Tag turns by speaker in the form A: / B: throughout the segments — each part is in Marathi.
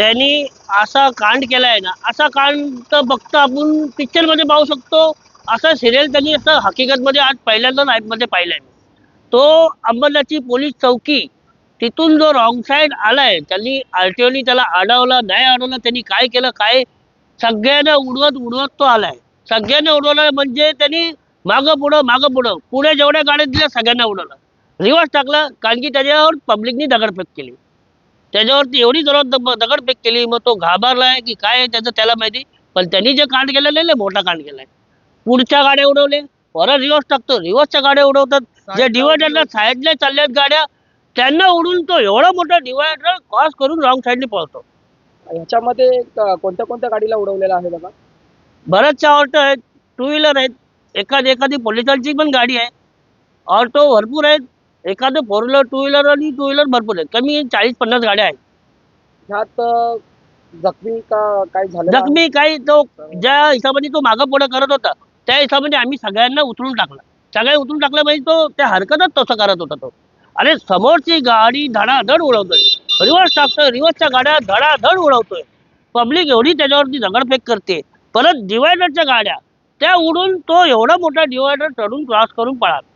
A: त्यांनी असा कांड केलाय ना असा कांड तर फक्त आपण पिक्चरमध्ये पाहू शकतो. असा सिरियल त्यांनी असं हकीकत मध्ये आज पहिल्यांदा लाईफमध्ये म्हणजे पाहिलाय तो अंबरनाथची पोलीस चौकी तिथून जो रॉंग साईड आलाय त्यांनी आरटीओनी त्याला अडवला नाही अडवलं त्यांनी काय केलं काय? सगळ्यांना उडवत उडवत तो आलाय. सगळ्यांना उडवलं म्हणजे त्यांनी मागं पुढं मागं पुढं पुढे जेवढ्या गाड्या दिल्या सगळ्यांना उडवलं. रिवर्स टाकला कारण की त्याच्यावर पब्लिकनी दगडफेक केली. त्याच्यावरती एवढी जोरात दब- दगडफेक केली मग तो घाबरलाय की काय आहे त्याचं त्याला माहिती? पण त्यांनी जे कांड केलेलं आहे लय मोठा कांड केलाय. पुढच्या गाड्या उडवले परत रिवर्स टाकतो. रिवर्सच्या गाड्या उडवतात. जे डिवायडरला साईडला चालल्यात गाड्या त्यांना उडून तो एवढा मोठा डिवायडर क्रॉस करून रॉंग साईडने पळतो.
B: यांच्यामध्ये कोणत्या कोणत्या गाडीला उडवलेलं आहे बघा?
A: बऱ्याचशा ऑटो आहेत टू व्हीलर आहेत. एखादी एखादी पोलिसांची पण गाडी आहे. ऑटो भरपूर आहेत. एखादं फोर व्हीलर टू व्हीलर आणि टू व्हीलर भरपूर आहेत. कमी चाळीस पन्नास गाड्या आहेत.
B: ह्यात अ, जखमी का काय झालं
A: जखमी काही तो ज्या हिशोबाने तो मागं पुढं करत होता त्या हिशोबाने आम्ही सगळ्यांना उचलून टाकला. सगळे उचलून टाकलं म्हणजे तो त्या हरकतच तसं करत होता तो. अरे समोरची गाडी धडाधड उडवतोय. रिवर्स टाकतोय रिवर्सच्या गाड्या धडाधड उडवतोय. पब्लिक एवढी त्याच्यावरती दगडफेक करते. परत डिवायडरच्या गाड्या त्या उडून तो एवढा मोठा डिवायडर चढून क्रॉस करून पळाला.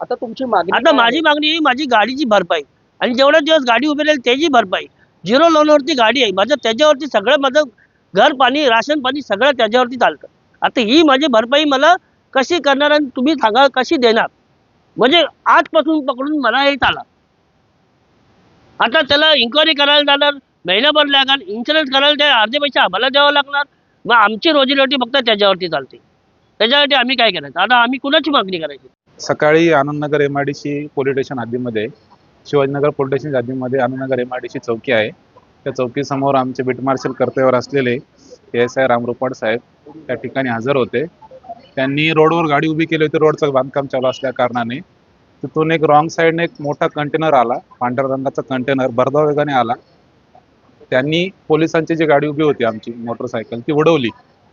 B: आता तुमची मागणी
A: आता माझी? मागणी आहे माझी गाडीची भरपाई आणि जेवढे दिवस गाडी उभी राहील त्याची भरपाई झिरो लोनवरती गाडी आहे. माझं त्याच्यावरती सगळं माझं घर पाणी राशन पाणी सगळं त्याच्यावरती चालतं. आता ही माझी भरपाई मला कशी करणार आणि तुम्ही सांगा कशी देणार? म्हणजे आजपासून पकडून मला हे चाला. आता त्याला इन्क्वायरी करायला जाणार महिनाभर लागणार इन्शुरन्स करायला त्या अर्धे पैसे आम्हाला द्यावं लागणार. मग आमची रोजीरोटी फक्त त्याच्यावरती चालते. त्याच्यासाठी आम्ही काय करायचं? आता आम्ही कुणाची मागणी करायची?
C: सकाळी Anandnagar M I D C police station हद्दीमध्ये Shivajinagar police station हद्दीमध्ये Anandnagar M I D C चौकी आहे. त्या चौकीसमोर आमचे बीट मार्शल कर्तव्यावर असलेले एस आय रामरुपाड साहेब त्या ठिकाणी हजर होते. त्यांनी रोडवर गाडी उभी केली होती. रोडचं बांधकाम चालू असल्या कारणाने. तिथून एक रॉंग साईडने एक मोठा कंटेनर आला. पांढऱ्या रंगाचा कंटेनर भरधाव वेगाने आला. त्यांनी पोलिसांची जी गाडी उभी होती आमची मोटरसायकल ती उडवली.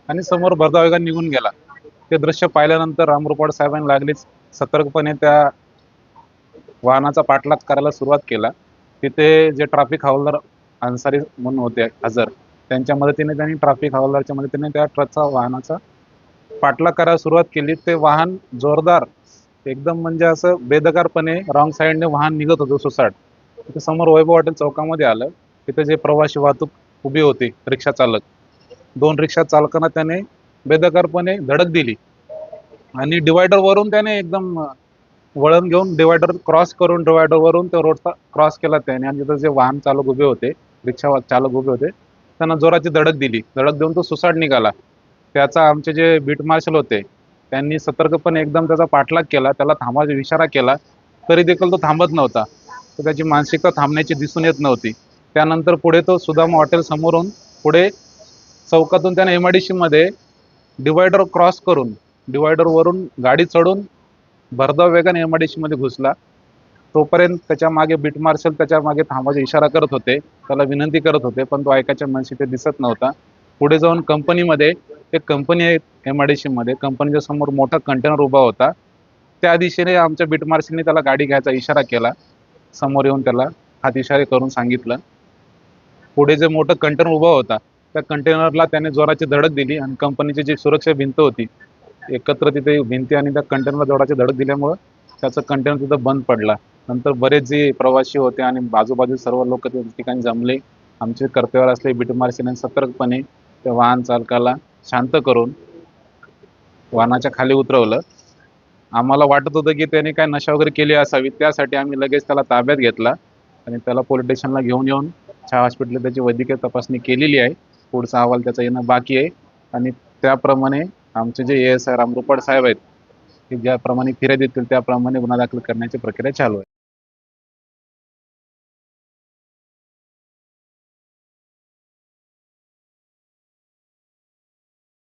C: आणि समोर भरधाव वेगाने निघून गेला. ते दृश्य पाहिल्यानंतर रामरुपाड साहेबांनी लागलीच. सतर्कपणे त्या वाहनाचा पाठलाग करायला सुरुवात केला. तिथे जे ट्रॅफिक हवालदार अन्सारी म्हणून होते हजर त्यांच्या मदतीने त्यांनी ट्रॅफिक हवालदारच्या मदतीने त्या ट्रकचा वाहनाचा पाठलाग करायला सुरुवात केली. ते वाहन जोरदार एकदम म्हणजे असं बेदकारपणे रॉंग साईडने वाहन निघत होतं सुसाट. तिथे समोर वैभव हॉटेल चौकामध्ये आलं. तिथे जे प्रवासी वाहतूक उभी होती रिक्षा चालक दोन रिक्षा चालकांना त्याने बेदकारपणे धडक दिली. आणि डिवायडर वरून त्याने एकदम वळण घेऊन डिवायडर क्रॉस करून डिवायडर वरून तो रोडचा क्रॉस केला त्याने. आणि तिथं जे वाहन चालक उभे होते रिक्षा चालक उभे होते त्यांना जोराची धडक दिली. धडक देऊन तो सुसाट निघाला. त्याचा आमचे जे बीट मार्शल होते त्यांनी सतर्कपणे एकदम त्याचा पाठलाग केला त्याला थांबायचा इशारा केला. तरी देखील तो थांबत नव्हता. तर त्याची मानसिकता थांबण्याची दिसून येत नव्हती. त्यानंतर पुढे तो सुदामा हॉटेल समोरून पुढे चौकातून त्याने एम आय डी सीमध्ये डिवायडर क्रॉस करून डिवायडर वरून गाडी चढून भरधाव वेगाने एम आयमध्ये घुसला. तोपर्यंत त्याच्यामागे बीट मार्शल त्याच्यामागे थांबायचा इशारा करत होते. त्याला विनंती करत होते पण तो ऐकायच्या मनशी ते दिसत नव्हता. पुढे जाऊन कंपनीमध्ये एक कंपनी आहे एम आय डी मध्ये. कंपनीच्या समोर मोठा कंटेनर उभा होता. त्या दिशेने आमच्या बीट मार्शलने त्याला गाडी घ्यायचा इशारा केला. समोर येऊन त्याला हात इशारे करून सांगितलं. पुढे जे मोठं कंटेनर उभा होता त्या कंटेनरला त्याने जोराची धडक दिली आणि कंपनीची जी सुरक्षा भिंत होती एकत्र तिथे भिंती आणि त्या कंटेनरला जोडाची धडक दिल्यामुळं त्याचं कंटेनर तिथं बंद पडला. नंतर बरेच जे प्रवासी होते आणि बाजूबाजू सर्व लोक त्या ठिकाणी जमले. आमचे कर्तव्यावर असले बीट सेनेने सतर्कपणे त्या वाहन चालकाला शांत करून वाहनाच्या खाली उतरवलं. आम्हाला वाटत होतं की त्याने काय नशा वगैरे केली असावी त्यासाठी आम्ही लगेच त्याला ताब्यात घेतला आणि त्याला पोलीस स्टेशनला घेऊन येऊन छा हॉस्पिटलला त्याची वैद्यकीय तपासणी केलेली आहे. पुढचा अहवाल त्याचा येणं बाकी आहे. आणि त्याप्रमाणे आमचे जे ए एस आय रामरुपाड साहेब आहेत ते ज्याप्रमाणे फिर्याद देतील त्याप्रमाणे गुन्हा दाखल करण्याची प्रक्रिया चालू आहे.